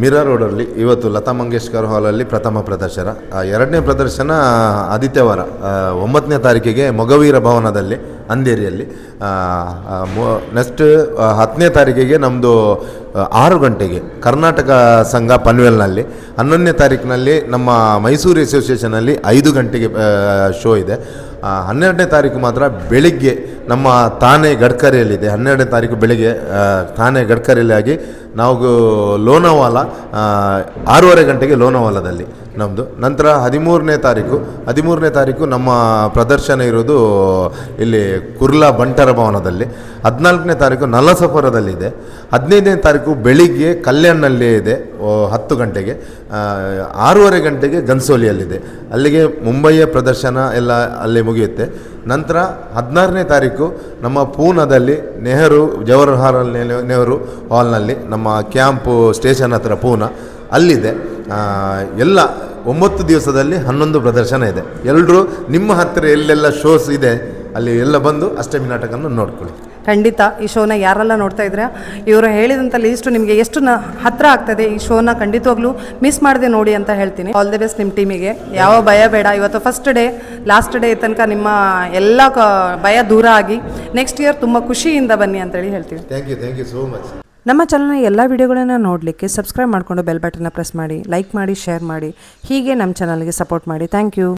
ಮೀರಾ ರೋಡಲ್ಲಿ ಇವತ್ತು ಲತಾ ಮಂಗೇಶ್ಕರ್ ಹಾಲಲ್ಲಿ ಪ್ರಥಮ ಪ್ರದರ್ಶನ. ಎರಡನೇ ಪ್ರದರ್ಶನ ಆದಿತ್ಯವಾರ ಒಂಬತ್ತನೇ ತಾರೀಕಿಗೆ ಮೊಗವೀರ ಭವನದಲ್ಲಿ, ಅಂಧೇರಿಯಲ್ಲಿ. ನೆಕ್ಸ್ಟ್ ಹತ್ತನೇ ತಾರೀಕಿಗೆ ನಮ್ಮದು ಆರು ಗಂಟೆಗೆ ಕರ್ನಾಟಕ ಸಂಘ ಪನ್ವೆಲ್ನಲ್ಲಿ. ಹನ್ನೊಂದನೇ ತಾರೀಕಿನಲ್ಲಿ ನಮ್ಮ ಮೈಸೂರು ಅಸೋಸಿಯೇಷನಲ್ಲಿ ಐದು ಗಂಟೆಗೆ ಶೋ ಇದೆ. ಹನ್ನೆರಡನೇ ತಾರೀಕು ಮಾತ್ರ ಬೆಳಿಗ್ಗೆ ನಮ್ಮ ತಾನೆ ಗಡ್ಕರಿಯಲ್ಲಿದೆ. ಹನ್ನೆರಡನೇ ತಾರೀಕು ಬೆಳಿಗ್ಗೆ ತಾನೆ ಗಡ್ಕರಿಯಲ್ಲಿ ಆಗಿ ನಾವು ಲೋನಾವಾಲ ಆರೂವರೆ ಗಂಟೆಗೆ ಲೋನಾವಾಲದಲ್ಲಿ ನಮ್ಮದು ನಂತರ ಹದಿಮೂರನೇ ತಾರೀಕು ಹದಿಮೂರನೇ ತಾರೀಕು ನಮ್ಮ ಪ್ರದರ್ಶನ ಇರೋದು ಇಲ್ಲಿ ಕುರ್ಲಾ ಬಂಟರ ಭವನದಲ್ಲಿ. ಹದಿನಾಲ್ಕನೇ ತಾರೀಕು ನಲಸಪುರದಲ್ಲಿದೆ ಹದಿನೈದನೇ ತಾರೀಕು ಬೆಳಿಗ್ಗೆ ಕಲ್ಯಾಣಲ್ಲಿ ಇದೆ ಹತ್ತು ಗಂಟೆಗೆ ಆರೂವರೆ ಗಂಟೆಗೆ ಗನ್ಸೋಲಿಯಲ್ಲಿದೆ. ಅಲ್ಲಿಗೆ ಮುಂಬಯಿಯ ಪ್ರದರ್ಶನ ಎಲ್ಲ ಅಲ್ಲಿ ಮುಗಿಯುತ್ತೆ. ನಂತರ ಹದಿನಾರನೇ ತಾರೀಕು ನಮ್ಮ ಪೂನಾದಲ್ಲಿ ನೆಹರು, ಜವಾಹರ್ಲಾಲ್ ನೆಹರು- ಹಾಲ್ನಲ್ಲಿ ನಮ್ಮ ಕ್ಯಾಂಪು ಸ್ಟೇಷನ್ ಹತ್ರ ಪೂನಾ. ಅಲ್ಲಿದೆ. ಎಲ್ಲ ಒಂಬತ್ತು ದಿವಸದಲ್ಲಿ ಹನ್ನೊಂದು ಪ್ರದರ್ಶನ ಇದೆ. ಎಲ್ಲರೂ ನಿಮ್ಮ ಹತ್ತಿರ ಎಲ್ಲೆಲ್ಲ ಶೋಸ್ ಇದೆ, ಅಲ್ಲಿ ಎಲ್ಲ ಬಂದು ಅಷ್ಟಮಿ ನಾಟಕವನ್ನು ನೋಡ್ಕೊಳ್ಳಿ. ಖಂಡಿತ ಈ ಶೋನ ಯಾರೆಲ್ಲ ನೋಡ್ತಾ ಇದ್ರೆ ಇವರು ಹೇಳಿದಂಥ ಲೀಸ್ಟು ನಿಮಗೆ ಎಷ್ಟು ನ ಹತ್ರ ಆಗ್ತದೆ ಈ ಶೋನ ಖಂಡಿತವಾಗ್ಲೂ ಮಿಸ್ ಮಾಡದೆ ನೋಡಿ ಅಂತ ಹೇಳ್ತೀನಿ. ಆಲ್ ದಿ ಬೆಸ್ಟ್ ನಿಮ್ಮ ಟೀಮಿಗೆ ಯಾವ ಭಯ ಬೇಡ. ಇವತ್ತು ಫಸ್ಟ್ ಡೇ ಲಾಸ್ಟ್ ಡೇ ತನಕ ನಿಮ್ಮ ಎಲ್ಲ ಕ- ಭಯ ದೂರ ಆಗಿ ನೆಕ್ಸ್ಟ್ ಇಯರ್ ತುಂಬ ಖುಷಿಯಿಂದ ಬನ್ನಿ ಅಂತೇಳಿ ಹೇಳ್ತೀವಿ. Thank you thank you so much ನಮ್ಮ ಚಾನಲ್ನ ಎಲ್ಲ ವಿಡಿಯೋಗಳನ್ನು ನೋಡಲಿಕ್ಕೆ ಸಬ್ಸ್ಕ್ರೈಬ್ ಮಾಡಿಕೊಂಡು ಬೆಲ್ ಬಟನ್ನ ಪ್ರೆಸ್ ಮಾಡಿ ಲೈಕ್ ಮಾಡಿ ಶೇರ್ ಮಾಡಿ. ಹೀಗೆ ನಮ್ಮ ಚಾನಲ್ಗೆ ಸಪೋರ್ಟ್ ಮಾಡಿ. Thank you